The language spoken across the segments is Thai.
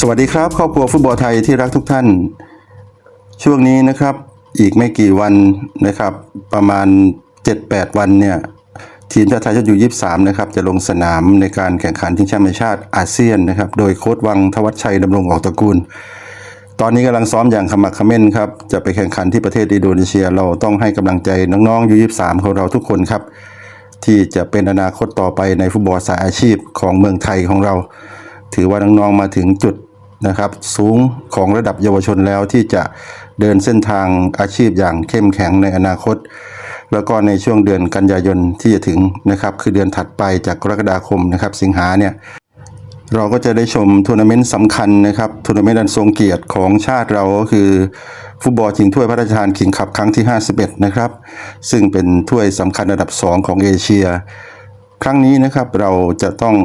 สวัสดีครับครอบครัวฟุตบอลไทยที่รักทุกท่าน ช่วงนี้นะครับ อีกไม่กี่วันนะครับ ประมาณ 7-8 วันเนี่ยทีมชาติไทยชุดยู23นะครับจะลงสนามในการแข่งขันชิงแชมป์ชาติอาเซียนนะครับ โดยโค้ชวังทวัชชัยดำรงออกตระกูล ตอนนี้กำลังซ้อมอย่างขมักเขม้นครับ จะไปแข่งขันที่ประเทศอินโดนีเซีย เราต้องให้กำลังใจน้องๆยู23ของเราทุกคนครับ ที่จะเป็นอนาคตต่อไปในฟุตบอลสายอาชีพของเมืองไทยของเรา ถือว่าน้องๆมาถึงจุดนะครับ สูงของระดับเยาวชนแล้วที่จะเดินเส้นทางอาชีพอย่างเข้มแข็งในอนาคต แล้วก็ในช่วงเดือนกันยายนที่จะถึงนะครับ คือเดือนถัดไปจากกรกฎาคมนะครับ สิงหาเนี่ยเราก็จะได้ชมทัวร์นาเมนต์สำคัญนะครับทัวร์นาเมนต์อันทรงเกียรติของชาติเราก็คือ ฟุตบอลชิงถ้วยพระราชทานคิงคัพครั้งที่ 51 นะครับ ซึ่งเป็นถ้วยสำคัญระดับ 2 ของเอเชีย ครั้งนี้นะครับเราจะต้อง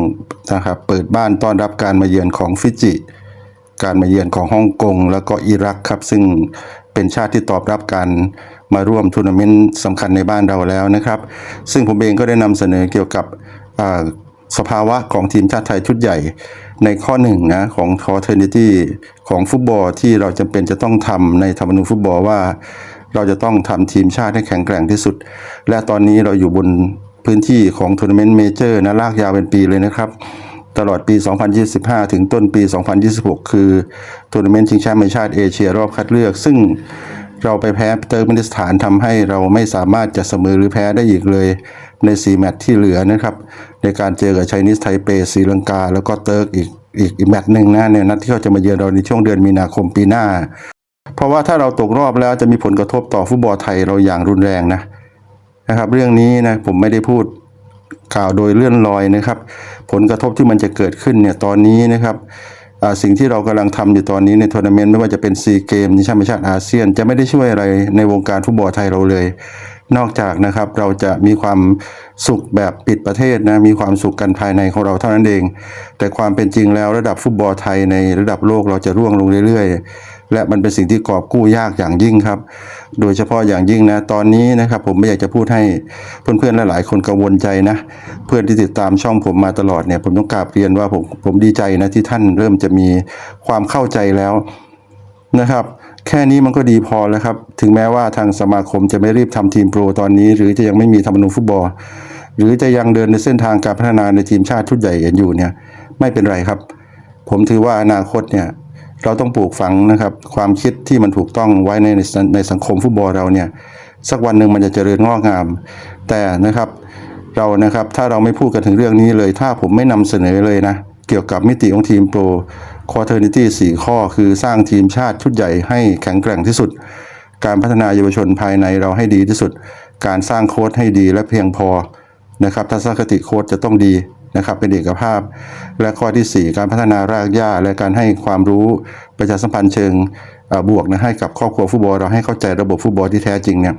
นะครับเปิดบ้านต้อนรับการมาเยือนของฟิจิ การมาเยือนของฮ่องกงแล้วก็อิรักครับ ซึ่งเป็นชาติที่ตอบรับการมาร่วมทัวร์นาเมนต์สำคัญในบ้านเราแล้วนะครับ ซึ่งผมเองก็ได้นำเสนอเกี่ยวกับอ่าสภาวะของทีมชาติไทยชุดใหญ่ในข้อหนึ่งนะของทอเทนิตี้ของฟุตบอลที่เราจำเป็นจะต้องทำในธรรมนูญฟุตบอลว่า เราจะต้องทำทีมชาติให้แข็งแกร่งที่สุด และตอนนี้เราอยู่บน พื้นที่ของทัวร์นาเมนต์เมเจอร์นะลากยาวเป็นปีเลยนะครับ ตลอดปี 2025 ถึงต้นปี 2026 คือทัวร์นาเมนต์ชิงแชมป์ชาติเอเชียรอบคัดเลือก ซึ่งเราไปแพ้เติร์กเมนิสถานทำให้เราไม่สามารถจะเสมอหรือแพ้ได้อีกเลยใน 4 แมตช์ที่เหลือนะครับ ในการเจอกับไชนีสไทเปศรีลังกา แล้วก็เติร์กอีกอีกอีกแมตช์หนึ่งนะในนัดที่เขาจะมาเยือนเราในช่วงเดือนมีนาคมปีหน้า เพราะว่าถ้าเราตกรอบแล้วจะมีผลกระทบต่อฟุตบอลไทยเราอย่างรุนแรงนะ นะครับ เรื่องนี้นะผมไม่ได้พูดข่าวโดยเลื่อนลอยนะครับ ผลกระทบที่มันจะเกิดขึ้นเนี่ยตอนนี้นะครับสิ่งที่เรากำลังทำอยู่ตอนนี้ในทัวร์นาเมนต์ไม่ว่าจะเป็นซีเกมนิชาติชาติอาเซียน จะไม่ได้ช่วยอะไรในวงการฟุตบอลไทยเราเลย นอกจากนะครับเราจะมีความสุขแบบปิดประเทศนะมีความสุขกันภายในของเราเท่านั้นเอง แต่ความเป็นจริงแล้วระดับฟุตบอลไทยในระดับโลกเราจะร่วงลงเรื่อยๆ และมันเป็นสิ่งที่กอบกู้ยากอย่างยิ่งครับ โดยเฉพาะอย่างยิ่งนะ ตอนนี้นะครับผมไม่อยากจะพูดให้เพื่อนๆหลายๆคนกังวลใจนะ เพื่อนที่ติดตามช่องผมมาตลอดเนี่ยผมต้องกราบเรียนว่าผมผมดีใจนะที่ท่านเริ่มจะมีความเข้าใจแล้วนะครับแค่นี้มันก็ดีพอแล้วครับ ถึงแม้ว่าทางสมาคมจะไม่รีบทำทีมโปรตอนนี้ หรือจะยังไม่มีธรรมนูญฟุตบอล หรือจะยังเดินในเส้นทางการพัฒนาในทีมชาติชุดใหญ่กันอยู่เนี่ยไม่เป็นไรครับ ผมถือว่าอนาคตเนี่ย เราต้องปลูกฝังนะครับ ความคิดที่มันถูกต้องไว้ในในสังคมฟุตบอลเราเนี่ยสักวันหนึ่งมันจะเจริญงอกงาม แต่นะครับเรานะครับถ้าเราไม่พูดกันถึงเรื่องนี้เลย ถ้าผมไม่นำเสนอเลยนะ เกี่ยวกับมิติของทีมโปรคอเทอร์นิตี้สี่ข้อ คือสร้างทีมชาติชุดใหญ่ให้แข็งแกร่งที่สุด การพัฒนาเยาวชนภายในเราให้ดีที่สุด การสร้างโค้ชให้ดีและเพียงพอนะครับทัศนคติโค้ชจะต้องดี นะครับเป็นเอกภาพ และข้อที่ 4 การพัฒนารากหญ้าและการให้ความรู้ประชาสัมพันธ์เชิงบวกนะให้กับครอบครัวฟุตบอลเราให้เข้าใจระบบฟุตบอลที่แท้จริงเนี่ย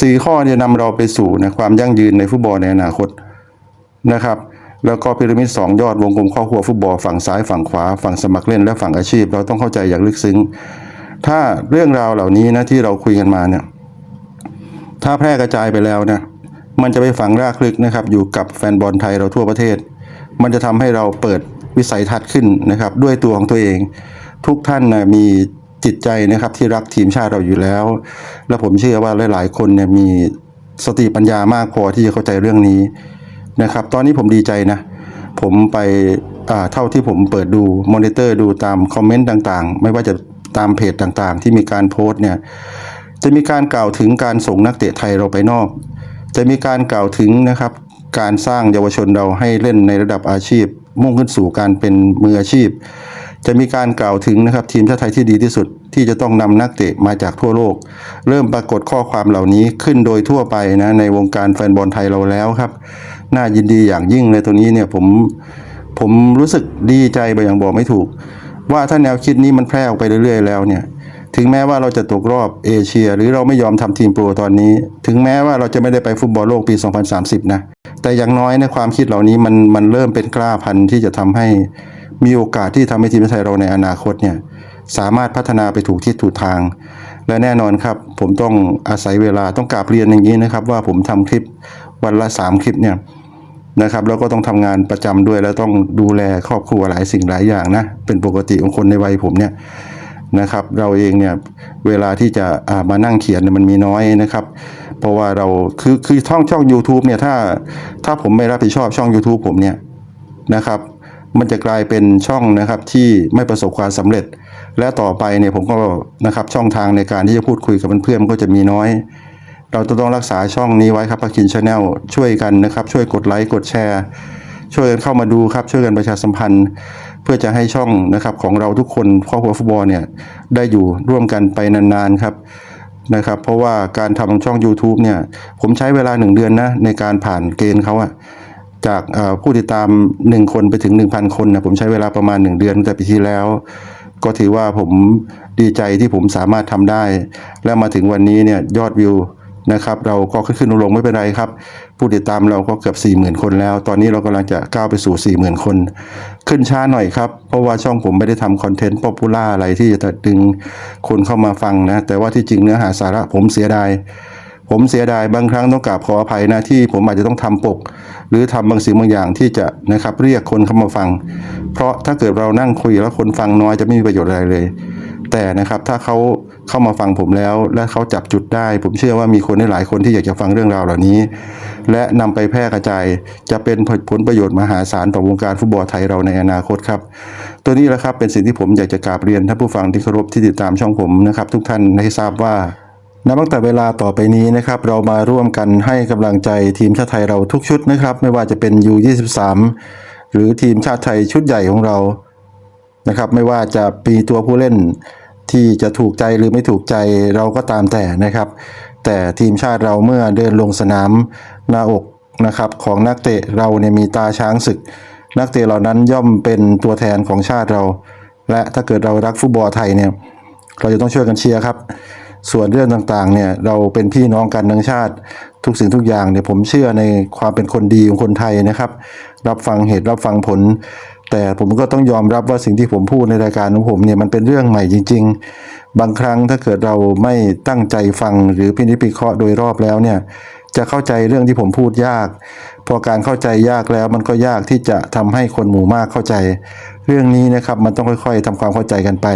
สี่ข้อเนี่ยนำเราไปสู่นะความยั่งยืนในฟุตบอลในอนาคตนะครับ แล้วก็พีระมิดสองยอดวงกลมครอบครัวฟุตบอลฝั่งซ้ายฝั่งขวา ฝั่งสมัครเล่นและฝั่งอาชีพ เราต้องเข้าใจอย่างลึกซึ้ง ถ้าเรื่องราวเหล่านี้นะที่เราคุยกันมาเนี่ยถ้าแพร่กระจายไปแล้วนะ มันจะไปฝังรากลึกนะครับ อยู่กับแฟนบอลไทยเราทั่วประเทศ มันจะทำให้เราเปิดวิสัยทัศน์ขึ้นนะครับ ด้วยตัวของตัวเอง ทุกท่านนะมีจิตใจนะครับที่รักทีมชาติเราอยู่แล้ว และผมเชื่อว่าหลายๆ คนเนี่ยมีสติปัญญามากพอที่จะเข้าใจเรื่องนี้นะครับ ตอนนี้ผมดีใจนะ ผมไปเท่าที่ผมเปิดดูมอนิเตอร์ดูตามคอมเมนต์ต่างๆ ไม่ว่าจะตามเพจต่างๆ ที่มีการโพสต์เนี่ยจะมีการกล่าวถึงการส่งนักเตะไทยเราไปนอก จะมีการกล่าวถึงนะครับ การสร้างเยาวชนเราให้เล่นในระดับอาชีพ มุ่งขึ้นสู่การเป็นมืออาชีพ จะมีการกล่าวถึงนะครับทีมชาติไทยที่ดีที่สุดที่จะต้องนำนักเตะมาจากทั่วโลก เริ่มปรากฏข้อความเหล่านี้ขึ้นโดยทั่วไปนะในวงการแฟนบอลไทยเราแล้วครับ น่ายินดีอย่างยิ่งเลยตัวนี้เนี่ยผมผมรู้สึกดีใจไปอย่างบอกไม่ถูก ว่าถ้าแนวคิดนี้มันแพร่ออกไปเรื่อยๆ แล้วเนี่ย ถึงแม้ว่าเราจะตกรอบเอเชีย หรือเราไม่ยอมทำทีมโปรตอนนี้ ถึงแม้ว่าเราจะไม่ได้ไปฟุตบอลโลกปี 2030 นะ แต่อย่างน้อยในความคิดเหล่านี้มันมันเริ่มเป็นกล้าพันธุ์ที่จะทำให้มีโอกาสที่ทำให้ทีมชาติไทยเราในอนาคตเนี่ยสามารถพัฒนาไปถูกทิศถูกทาง และแน่นอนครับ ผมต้องอาศัยเวลาต้องกราบเรียนอย่างนี้นะครับ ว่าผมทำคลิปวันละ 3 คลิปเนี่ยนะครับแล้วก็ต้องทำงานประจำด้วยแล้วต้องดูแลครอบครัวหลายสิ่งหลายอย่างนะเป็นปกติของคนในวัยผมเนี่ย นะครับ เราเองเนี่ยเวลาที่จะามานั่งเขียนมันมีน้อยนะครับ เพราะว่าเราคือคือช่องช่อง u t u b e เนี่ยถ้าถ้าผมไม่รับผิดชอบช่อง YouTube ผมเนี่ยนะครับ มันจะกลายเป็นช่องนะครับที่ไม่ประสบความสำเร็จ และต่อไปเนี่ยผมก็นะครับช่องทางในการที่จะพูดคุยกับเพื่อนๆมันก็จะมีน้อย เราต้องรักษาช่องนี้ไว้ครับพักินชาแนลช่วยกันนะครับ ช่วยกดไลค์กดแชร์ช่วยกันเข้ามาดูครับช่วยกันประชาสัมพันธ์ เพื่อจะให้ช่องนะครับของเราทุกคนครอบครัวฟุตบอลเนี่ยได้อยู่ร่วมกันไปนานๆครับนะครับ เพราะว่าการทำช่อง YouTube เนี่ยผมใช้เวลาหนึ่งเดือนนะในการผ่านเกณฑ์เขาอะจากผู้ติดตาม 1 คนไปถึง 1,000 คนนะผมใช้เวลาประมาณ 1 เดือนแต่ปีที่แล้ว ก็ถือว่าผมดีใจที่ผมสามารถทำได้ และมาถึงวันนี้เนี่ยยอดวิว นะครับเราก็ขึ้นขึ้นลงไม่เป็นไรครับ ผู้ติดตามเราก็เกือบ 40,000 คนแล้ว ตอนนี้เรากำลังจะก้าวไปสู่ 40,000 คน ขึ้นช้าหน่อยครับ เพราะว่าช่องผมไม่ได้ทำคอนเทนต์ป๊อปปูล่าอะไรที่จะดึงคนเข้ามาฟังนะ แต่ว่าที่จริงเนื้อหาสาระผมเสียดายผมเสียดายบางครั้งต้องกราบขออภัยนะที่ผมอาจจะต้องทำปก หรือทำบางสิ่งบางอย่างที่จะนะครับเรียกคนเข้ามาฟัง เพราะถ้าเกิดเรานั่งคุยแล้วคนฟังน้อยจะไม่มีประโยชน์อะไรเลย แต่นะครับถ้าเขา เข้ามาฟังผมแล้ว และเขาจับจุดได้ ผมเชื่อว่ามีคนได้หลายคนที่อยากจะฟังเรื่องราวเหล่านี้ และนำไปแพร่กระจาย จะเป็นผลประโยชน์มหาศาลต่อวงการฟุตบอลไทยเราในอนาคตครับ ตัวนี้แหละครับเป็นสิ่งที่ผมอยากจะกราบเรียนท่านผู้ฟังที่เคารพที่ติดตามช่องผมนะครับ ทุกท่านให้ทราบว่านับตั้งแต่เวลาต่อไปนี้นะครับ เรามาร่วมกันให้กำลังใจทีมชาติไทยเราทุกชุดนะครับ ไม่ว่าจะเป็น U23 หรือทีมชาติไทยชุดใหญ่ของเรานะครับ ไม่ว่าจะปีตัวผู้เล่น ที่จะถูกใจหรือไม่ถูกใจเราก็ตามแต่นะครับ แต่ทีมชาติเราเมื่อเดินลงสนามหน้าอกนะครับของนักเตะเราเนี่ยมีตาช้างศึก นักเตะเหล่านั้นย่อมเป็นตัวแทนของชาติเรา และถ้าเกิดเรารักฟุตบอลไทยเนี่ยเราจะต้องช่วยกันเชียร์ครับ ส่วนเรื่องต่างๆเนี่ยเราเป็นพี่น้องกันทั้งชาติ ทุกสิ่งทุกอย่างเนี่ยผมเชื่อในความเป็นคนดีของคนไทยนะครับ รับฟังเหตุรับฟังผล แต่ผมก็ต้องยอมรับว่าสิ่งที่ผมพูดในรายการของผมเนี่ยมันเป็นเรื่องใหม่จริง ๆ บางครั้งถ้าเกิดเราไม่ตั้งใจฟังหรือพินิจพิเคราะห์โดยรอบแล้วเนี่ยจะเข้าใจเรื่องที่ผมพูดยาก พอการเข้าใจยากแล้วมันก็ยากที่จะทำให้คนหมู่มากเข้าใจ เรื่องนี้นะครับมันต้องค่อยๆทำความเข้าใจกันไป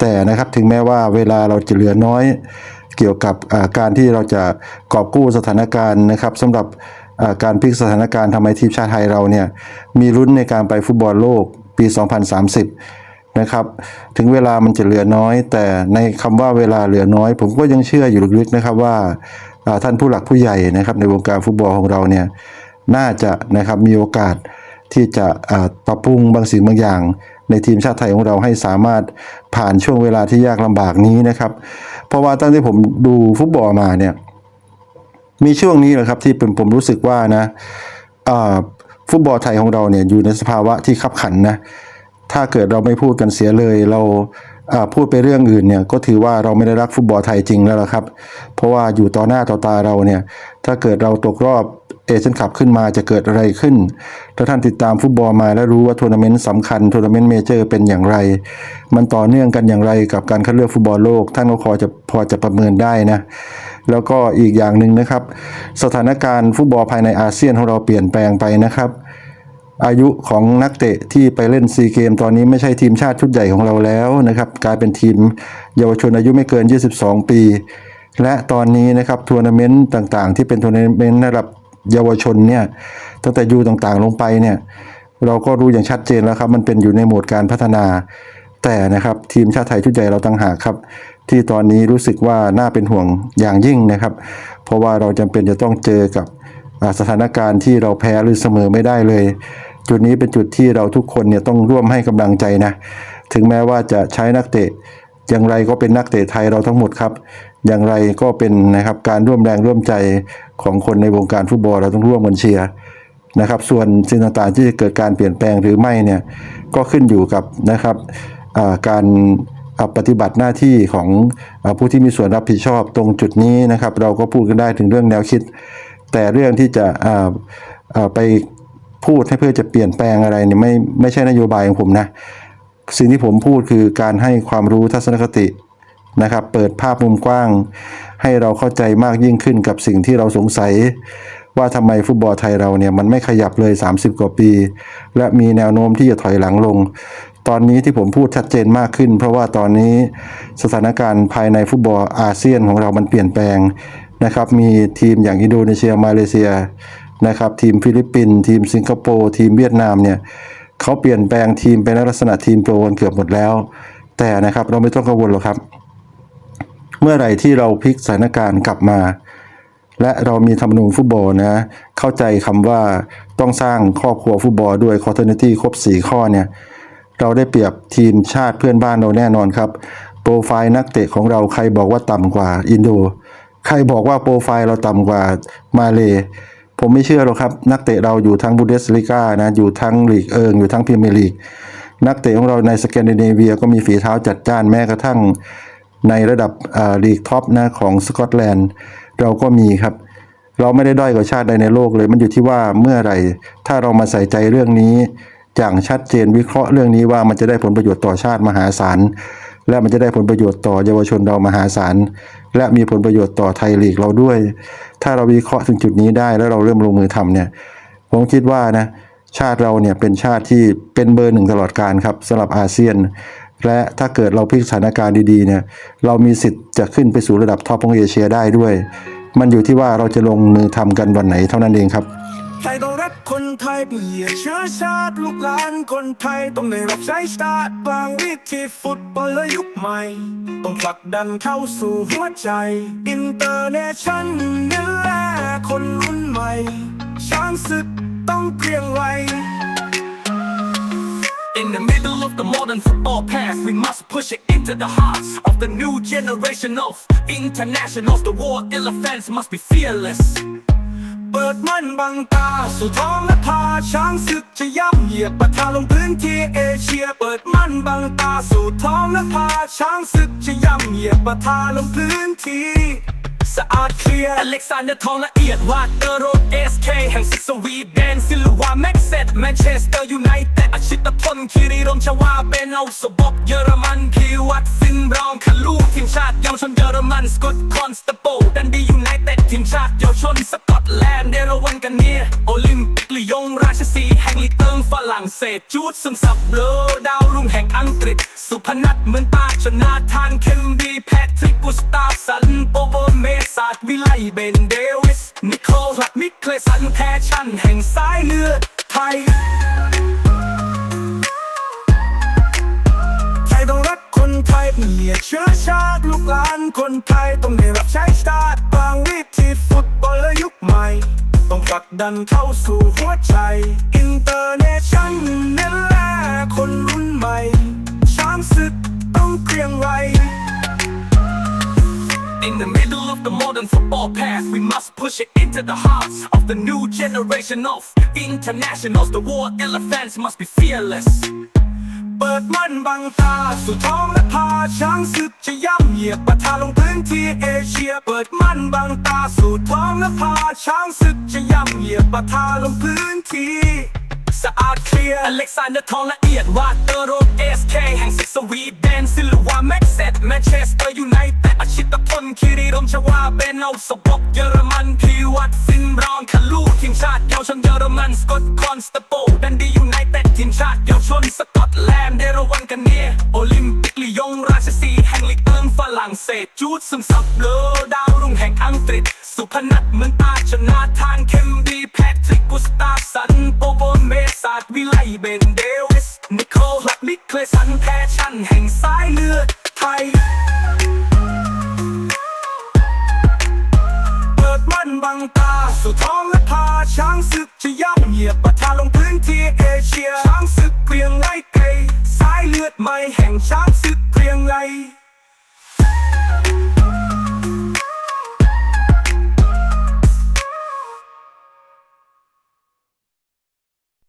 แต่นะครับถึงแม้ว่าเวลาเราจะเหลือน้อย เกี่ยวกับการที่เราจะกอบกู้สถานการณ์นะครับสำหรับ การพลิกสถานการณ์ทำให้ทีมชาติไทยเราเนี่ยมีลุ้นในการไปฟุตบอลโลกปี 2030 นะครับ ถึงเวลามันจะเหลือน้อย แต่ในคำว่าเวลาเหลือน้อย ผมก็ยังเชื่ออยู่ลึกๆนะครับว่าท่านผู้หลักผู้ใหญ่นะครับในวงการฟุตบอลของเราเนี่ยน่าจะนะครับมีโอกาสที่จะปรับปรุงบางสิ่งบางอย่าง ในทีมชาติไทยของเราให้สามารถผ่านช่วงเวลาที่ยากลำบากนี้นะครับ เพราะว่าตั้งที่ผมดูฟุตบอลมาเนี่ย มีช่วงนี้แหละครับที่ผมผมรู้สึกว่านะฟุตบอลไทยของเราเนี่ยอยู่ในสภาวะที่ขับขันนะถ้าเกิดเราไม่พูดกันเสียเลยเราพูดไปเรื่องอื่นเนี่ยก็ถือว่าเราไม่ได้รักฟุตบอลไทยจริงแล้วละครับ เพราะว่าอยู่ต่อหน้าต่อตาเราเนี่ยถ้าเกิดเราตกรอบเอเชียนคัพขึ้นมาจะเกิดอะไรขึ้น ถ้าท่านติดตามฟุตบอลมาแล้วรู้ว่าทัวร์นาเมนต์สำคัญทัวร์นาเมนต์เมเจอร์เป็นอย่างไร มันต่อเนื่องกันอย่างไรกับการคัดเลือกฟุตบอลโลก ท่านก็พอจะพอจะประเมินได้นะ แล้วก็อีกอย่างหนึ่งนะครับ สถานการณ์ฟุตบอลภายในอาเซียนของเราเปลี่ยนแปลงไปนะครับ อายุของนักเตะที่ไปเล่นซีเกมตอนนี้ไม่ใช่ทีมชาติชุดใหญ่ของเราแล้วนะครับ กลายเป็นทีมเยาวชนอายุไม่เกิน 22 ปี และตอนนี้นะครับทัวร์นาเมนต์ต่างๆ ที่เป็นทัวร์นาเมนต์ระดับเยาวชนเนี่ยตั้งแต่ยูต่างๆลงไปเนี่ยเราก็รู้อย่างชัดเจนแล้วครับ มันเป็นอยู่ในโหมดการพัฒนา แต่นะครับทีมชาติไทยชุดใหญ่เราต่างหากครับ ที่ตอนนี้รู้สึกว่าน่าเป็นห่วงอย่างยิ่งนะครับ เพราะว่าเราจำเป็นจะต้องเจอกับสถานการณ์ที่เราแพ้หรือเสมอไม่ได้เลย จุดนี้เป็นจุดที่เราทุกคนเนี่ยต้องร่วมให้กำลังใจนะ ถึงแม้ว่าจะใช้นักเตะอย่างไรก็เป็นนักเตะไทยเราทั้งหมดครับ อย่างไรก็เป็นนะครับการร่วมแรงร่วมใจของคนในวงการฟุตบอลเราต้องร่วมกันเชียร์นะครับ ส่วนสิ่งต่างๆที่จะเกิดการเปลี่ยนแปลงหรือไม่เนี่ยก็ขึ้นอยู่กับนะครับอ่าการอ่าปฏิบัติหน้าที่ของผู้ที่มีส่วนรับผิดชอบตรงจุดนี้นะครับ เราก็พูดกันได้ถึงเรื่องแนวคิด แต่เรื่องที่จะไปพูดให้เพื่อจะเปลี่ยนแปลงอะไรเนี่ยไม่ไม่ใช่นโยบายของผมนะสิ่งที่ผมพูดคือการให้ความรู้ทัศนคตินะครับ เปิดภาพมุมกว้าง ให้เราเข้าใจมากยิ่งขึ้นกับสิ่งที่เราสงสัย ว่าทำไมฟุตบอลไทยเราเนี่ยมันไม่ขยับเลย 30 กว่าปี และมีแนวโน้มที่จะถอยหลังลง ตอนนี้ที่ผมพูดชัดเจนมากขึ้น เพราะว่าตอนนี้สถานการณ์ภายในฟุตบอลอาเซียนของเรามันเปลี่ยนแปลงนะครับ มีทีมอย่างอินโดนีเซียมาเลเซียนะครับ ทีมฟิลิปปินส์ทีมสิงคโปร์ทีมเวียดนามเนี่ยเขาเปลี่ยนแปลงทีมเป็นลักษณะทีมโปรกันเกือบหมดแล้ว แต่นะครับเราไม่ต้องกังวลหรอกครับ เมื่อไหร่ที่เราพลิกสถานการณ์กลับมา และเรามีธรรมนูญฟุตบอลนะเข้าใจคำว่าต้องสร้างครอบครัวฟุตบอลด้วยคอร์เทนิตี้ครบ 4 ข้อเนี่ย เราได้เปรียบทีมชาติเพื่อนบ้านเราแน่นอนครับ โปรไฟล์นักเตะของเราใครบอกว่าต่ำกว่าอินโด ใครบอกว่าโปรไฟล์เราต่ำกว่ามาเลผมไม่เชื่อหรอกครับ นักเตะเราอยู่ทั้งบูเดสลิก้านะอยู่ทั้งลีกเอิงอยู่ทั้งพรีเมียร์ลีกนักเตะของเราในสแกนดิเนเวียก็มีฝีเท้าจัดจ้านแม้กระทั่งในระดับลีกท็อปนะของสกอตแลนด์เราก็มีครับ เราไม่ได้ด้อยกว่าชาติใดในโลกเลย มันอยู่ที่ว่าเมื่อไหร่ ถ้าเรามาใส่ใจเรื่องนี้ อย่างชัดเจนวิเคราะห์เรื่องนี้ว่ามันจะได้ผลประโยชน์ต่อชาติมหาศาลและมันจะได้ผลประโยชน์ต่อเยาวชนเรามหาศาลและมีผลประโยชน์ต่อไทยลีกเราด้วย ถ้าเราวิเคราะห์ถึงจุดนี้ได้แล้วเราเริ่มลงมือทำเนี่ยผมคิดว่านะชาติเราเนี่ยเป็นชาติที่เป็นเบอร์หนึ่งตลอดการครับสำหรับอาเซียน และถ้าเกิดเราพลิกสถานการณ์ดีๆเนี่ยเรามีสิทธิ์จะขึ้นไปสู่ระดับท็อปของเอเชียได้ด้วย มันอยู่ที่ว่าเราจะลงมือทำกันวันไหนเท่านั้นเองครับ คนไทยเปลี่ยนเชื้อชาติลูกหลานคนไทยต้องได้รับใช้ชาติบางวิธีฟุตบอลแลยุคใหม่ ต้องผลักดันเข้าสู่หัวใจ อินเตอร์เนชั่นนี่แหละคนรุ่นใหม่ ช้างศึกต้องเกรียงไกร In the middle of the modern football past, we must push it into the hearts of the new generation of internationals. The war elephants must be fearless. เปิดมันบังตา สู่ท้องและพาช้างศึกจะย่ำเหยียบประทาลงพื้นที่เอเชีย เปิดมันบังตา สู่ท้องและพาช้างศึกจะย่ำเหยียบประทาลงพื้นที่สะอาดเคลียร์อเล็กซานเดอร์ทองละเอียดวาดเตอร์โรดเอสเคแห่งศึกสวีเดนซิลวาแม็กเซตแมนเชสเตอร์ยูไนเต็ดอาชิตพลคิริรมชวาเป็นเอาสบกเยอรมันคีวัดซินบรองคาลูทีมชาติเยาวชนเยอรมันสกอตคอนสตโปดันบียูไนเต็ด ทีมชาติเยาวชนสกอตแลนด์เดรวันกันเนียโอลิมปิกลียงราชสีห์แห่งลีเติงฝรั่งเศสจูดซึมซับเบลอดาวรุ่งแห่งอังกฤษ สุพนัทเหมือนตาชนาทานเคมบีแพทริกกุสตาฟสันโปโบเมสาดวิไลเบนเดวิส นิโคลัดมิเคลสันแพชั่นแห่งสายเลือดไทยไทยต้องรักคนไทยเปลี่ยเชื้อชาติลูกหลานคนไทยต้องได้รับใช้ชาติบางวิธี ต้องผลักดันเข้าสู่หัวใจ อินเตอร์เนชั่นนี่แหละคนรุ่นใหม่ ช้างศึกต้องเกรียงไกร In the middle of the modern football past, we must push it into the hearts of the new generation of internationals. The war elephants must be fearless. เปิดมันบังตา สู่ท้องและพาช้างศึกจะย่ำเหยียบปะทาลงพื้นที่เอเชีย เปิดมันบังตา สู่ท้องและพาช้างศึกจะย่ำเหยียบปะทาลงพื้นที่สะอาดเคลียร์อเล็กซานเดอร์ทองละเอียดวาเตอร์โรเอสเคแห่งศึกสวีเดนซิลวาแม็กเซตแมนเชสเตอร์ยูไนเต็ดอาชิตพลคิริรมชวาเป็นเอาสบกเยอรมันพีวัดซินรองคาลูทีมชาติเยาวชนเยอรมันสกอตคอนสต นสกอตแลนด์เดรวันกันเนียโอลิมปิกลียงราชสีแห่งลีกเอิงฝรั่งเศสจูดซึมซับเลอดาวรุ่งแห่งอังกฤษ สุพนัทเหมือนตาชนาทานเคมบีแพทริกกุสตาสันโปโบเมสาดวิไลเบนเดวิสนิโคลัดมิเคลสันแพชันแห่งสายเลือดไทยเปิดมันบังตาสู่ท้องและพาช้างศึกจะย่ำเหยียบประทาลงพื้นที่เอเชียช้างศึก เปลียงไรไคซ้ายเลือดไม่แห่งช้าติศึกเปลียงไร